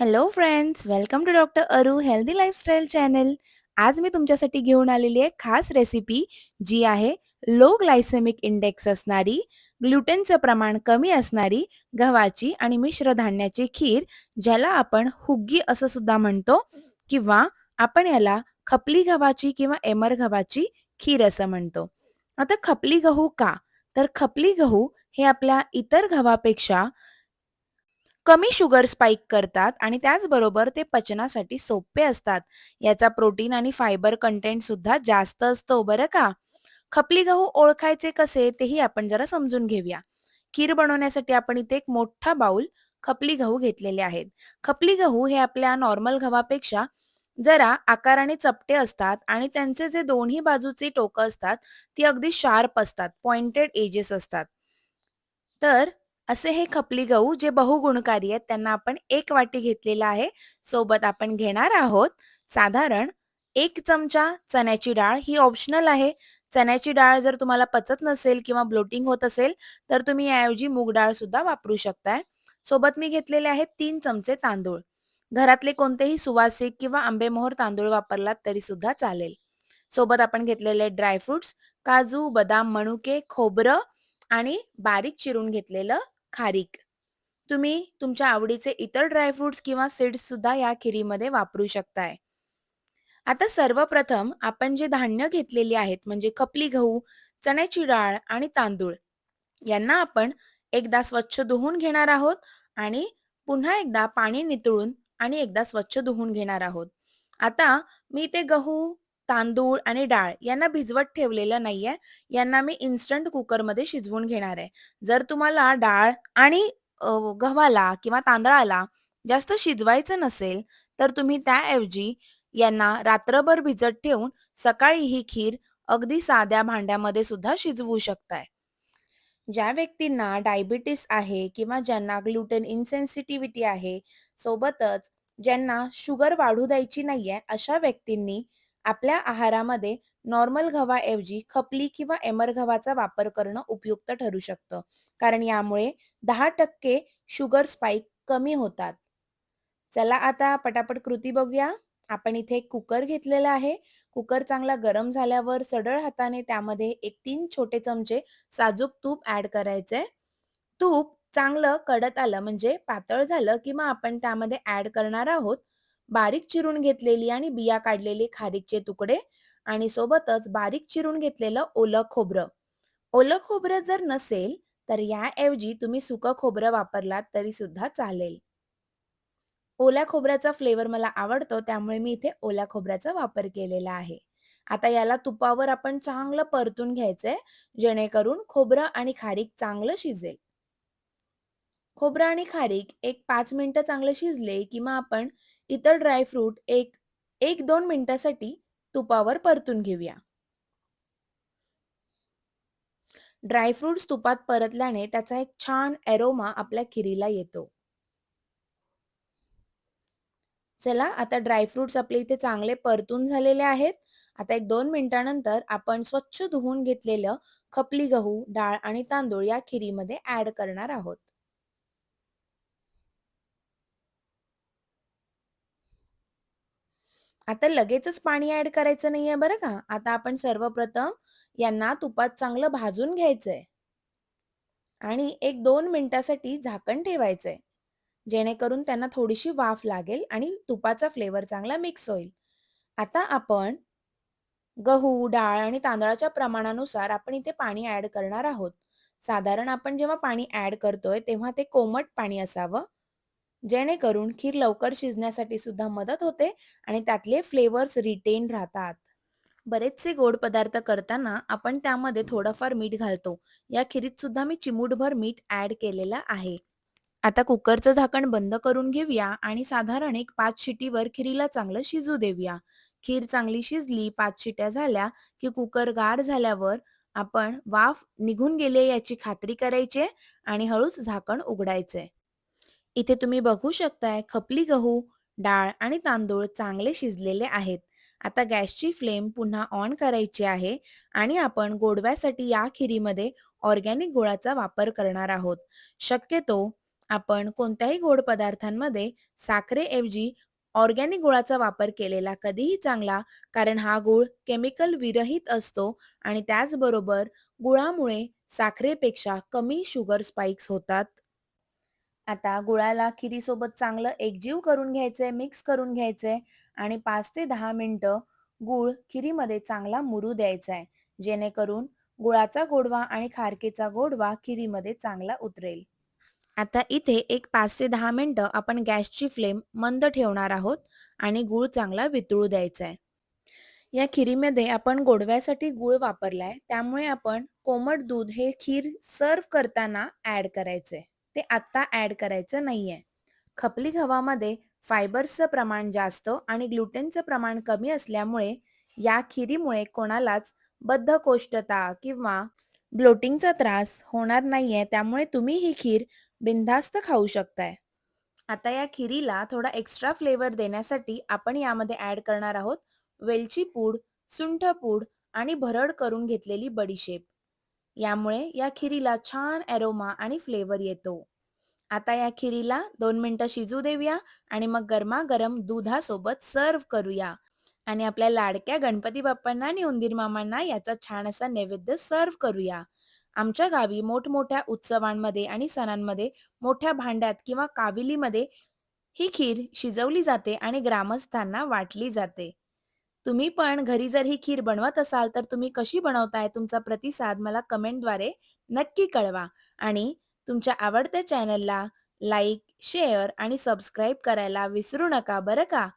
Hello friends welcome to doctor Aru healthy lifestyle channel आज मी तुमच्यासाठी घेऊन आलेली आहे खास रेसिपी जी आहे लो ग्लायसेमिक इंडेक्स असणारी ग्लुटेनचं प्रमाण कमी असणारी गव्हाची आणि मिश्र धान्याची खीर ज्याला आपण हुग्गी असं सुद्धा म्हणतो किंवा आपण याला खपली गव्हाची किंवा एमर गव्हाची खीर असं म्हणतो. आता खपली गहू का? तर खपली गहू हे आपल्या इतर गव्हापेक्षा कमी शुगर स्पाइक करतात आणि त्याचबरोबर ते पचनासाठी सोपे असतात. याचा प्रोटीन आणि फायबर कंटेंट सुद्धा जास्त असतो बरं का. खपली गहू ओळखायचे कसे तेही आपण जरा समजून घेऊया. खीर बनवण्यासाठी आपण इथे एक मोठा बाउल खपली गहू घेतलेले आहेत. खपली गहू हे आपल्या नॉर्मल गव्हापेक्षा जरा आकाराने चपटे असतात आणि त्यांचे जे दोन्ही बाजूचे टोकं असतात ती अगदी शार्प असतात, पॉइंटेड एजेस असतात. तर असे हे खपली गहू जे बहुगुणकारी आहेत त्यांना आपण एक वाटी घेतलेला आहे. सोबत आपण घेणार आहोत साधारण एक चमचा चण्याची डाळ ही ऑप्शनल आहे. चण्याची डाळ जर तुम्हाला पचत नसेल किंवा ब्लोटिंग होत असेल तर तुम्ही याऐवजी मूग डाळ सुद्धा वापरू शकताय. सोबत मी घेतलेले आहेत तीन चमचे तांदूळ. घरातले कोणतेही सुवासिक किंवा आंबेमोहर तांदूळ वापरलात तरी सुद्धा चालेल. सोबत आपण घेतलेले ड्रायफ्रुट्स काजू, बदाम, मनुके, खोबरं आणि बारीक चिरून घेतलेलं खारीक. तुम्ही तुमच्या आवडीचे इतर ड्रायफ्रुट्स किंवा सीड्स सुद्धा या खिरीमध्ये वापरू शकताय. आता सर्वप्रथम आपण जे धान्य घेतलेली आहेत म्हणजे खपली गहू, चण्याची डाळ आणि तांदूळ यांना आपण एकदा स्वच्छ धुवून घेणार आहोत आणि पुन्हा एकदा पाणी नितळून आणि एकदा स्वच्छ धुवून घेणार आहोत. आता मी ते गहू, तांदूळ आणि डाळ यांना भिजवत ठेवलेलं नाहीये. यांना मी इन्स्टंट कुकरमध्ये शिजवून घेणार आहे. जर तुम्हाला डाळ आणि गव्हाला किंवा तांदळाला जास्त शिजवायचं नसेल, तर तुम्ही त्याऐवजी यांना रात्रभर भिजत ठेवून सकाळी ही खीर अगदी साध्या भांड्यामध्ये सुद्धा शिजवू शकताय. ज्या व्यक्तींना डायबिटीस आहे किंवा ज्यांना ग्लुटेन इन्सेन्सिटिव्हिटी आहे, सोबतच ज्यांना शुगर वाढू द्यायची नाहीये, अशा व्यक्तींनी आपल्या आहारामध्ये नॉर्मल गव्हाऐवजी खपली किंवा एमर गव्हाचा वापर करणं उपयुक्त ठरू शकतं. कारण यामुळे 10% शुगर स्पाइक कमी होतात. चला आता पटापट कृती बघूया. आपण इथे एक कुकर घेतलेला आहे. कुकर चांगला गरम झाल्यावर सडळ हाताने त्यामध्ये एक तीन छोटे चमचे साजूक तूप ऍड करायचे तूप चांगलं कडत आलं म्हणजे पातळ झालं की मग आपण त्यामध्ये ऍड करणार आहोत बारीक चिरून घेतलेली आणि बिया काढलेले खारीकचे तुकडे आणि सोबतच बारीक चिरून घेतलेलं ओलं खोबरं. ओलं खोबरं जर नसेल तर याऐवजी तुम्ही सुकं खोबरं वापरलात तरी सुद्धा चालेल. ओल्या खोबऱ्याचा फ्लेवर मला आवडतो त्यामुळे मी इथे ओल्या खोबऱ्याचा वापर केलेला आहे. आता याला तुपावर आपण चांगलं परतून घ्यायचंय जेणेकरून खोबरं आणि खारीक चांगलं शिजेल. खोबरं आणि खारीक एक पाच मिनिटं चांगलं शिजले की मग आपण इतर ड्रायफ्रूट एक 1-2 मिनिटासाठी तुपावर परतून घेऊया. ड्रायफ्रुट्स तुपात परतल्याने त्याचा एक छान एरोमा आपल्या खिरीला येतो. चला आता ड्रायफ्रुट्स आपले इथे चांगले परतून झालेले आहेत. आता एक दोन मिनिटानंतर आपण स्वच्छ धुवून घेतलेलं खपली गहू, डाळ आणि तांदूळ या खिरीमध्ये ऍड करणार आहोत. आता लगेचच पाणी ऍड करायचं नाहीये बरं का. आता आपण सर्वप्रथम यांना तुपात चांगलं भाजून घ्यायचंय. आणि एक दोन मिनिटासाठी झाकण ठेवायचंय. जेणेकरून त्यांना थोडीशी वाफ लागेल आणि तुपाचा फ्लेवर चांगला मिक्स होईल. आता आपण गहू, डाळ आणि तांदळाच्या प्रमाणानुसार आपण इथे पाणी ऍड करणार आहोत. साधारण आपण जेव्हा पाणी ऍड करतोय तेव्हा ते कोमट पाणी असावं. जेणेकरून खीर लवकर शिजण्यासाठी सुद्धा मदत होते आणि त्यातले फ्लेवर्स रिटेन राहतात. बरेचसे गोड पदार्थ करताना आपण त्यामध्ये थोडंफार मीठ घालतो. या खिरीत सुद्धा मी चिमूटभर मीठ ॲड केलेलं आहे. आता कुकरचं झाकण बंद करून घेऊया आणि साधारण एक पाच शिटीवर खिरीला चांगलं शिजू देऊया. खीर चांगली शिजली, पाच शिट्या झाल्या, की कुकर गार झाल्यावर आपण वाफ निघून गेले याची खात्री करायची आणि हळूच झाकण उघडायचंय. इथे तुम्ही बघू शकताय खपली गहू, डाळ आणि तांदूळ चांगले शिजलेले आहेत. आता गॅसची फ्लेम पुन्हा ऑन करायची आहे आणि आपण गोडव्यासाठी या खिरीमध्ये ऑर्गॅनिक गुळाचा वापर करणार आहोत. शक्यतो आपण कोणत्याही गोड पदार्थांमध्ये साखरेऐवजी ऑर्गॅनिक गुळाचा वापर केलेला कधीही चांगला कारण हा गूळ केमिकल विरहित असतो आणि त्याचबरोबर गुळामुळे साखरेपेक्षा कमी शुगर स्पाइक्स होतात आता गुळाला खिरीसोबत चांगलं एकजीव करून घ्यायचंय मिक्स करून घ्यायचंय आणि पाच ते दहा मिनटं गूळ खिरीमध्ये चांगला मुरू द्यायचा आहे जेणेकरून गुळाचा गोडवा आणि खारकेचा गोडवा खिरीमध्ये चांगला उतरेल. आता इथे एक पाच ते दहा मिनटं आपण गॅसची फ्लेम मंद ठेवणार आहोत आणि गूळ चांगला वितळू द्यायचा आहे या खिरीमध्ये आपण गोडव्यासाठी गूळ वापरलाय त्यामुळे आपण कोमट दूध हे खीर सर्व करताना ऍड करायचंय. ते आत्ता ऍड करायचं नाहीये. खपली गव्हामध्ये फायबर्सचं प्रमाण जास्त आणि ग्लुटेनचं प्रमाण कमी असल्यामुळे या खिरीमुळे कोणालाच बद्धकोष्ठता किंवा ब्लोटिंगचा त्रास होणार नाहीये त्यामुळे तुम्ही ही खीर बिनधास्त खाऊ शकताय. आता या खिरीला थोडा एक्स्ट्रा फ्लेवर देण्यासाठी आपण यामध्ये ऍड करणार आहोत वेलची पूड सुंठ पूड आणि भरड करून घेतलेली बडीशेप. यामुळे या खिरीला छान एरोमा आणि फ्लेवर येतो. आता या खिरीला दोन मिनटं शिजू देऊया आणि मग गरमागरम दुधासोबत सर्व्ह करूया. आणि आपल्या लाडक्या गणपती बाप्पांना आणि उंदीर मामांना याचा छान असा नैवेद्य सर्व्ह करूया. आमच्या गावी मोठमोठ्या उत्सवांमध्ये आणि सणांमध्ये मोठ्या भांड्यात किंवा काविलीमध्ये ही खीर शिजवली जाते आणि ग्रामस्थांना वाटली जाते. तुम्ही पण घरी जर ही खीर बनवत असाल तर तुम्ही कशी बनवताय तुमचा प्रतिसाद मला कमेंटद्वारे नक्की कळवा. आणि तुमच्या आवडत्या चॅनलला लाईक शेअर आणि सबस्क्राईब करायला विसरू नका बरं का?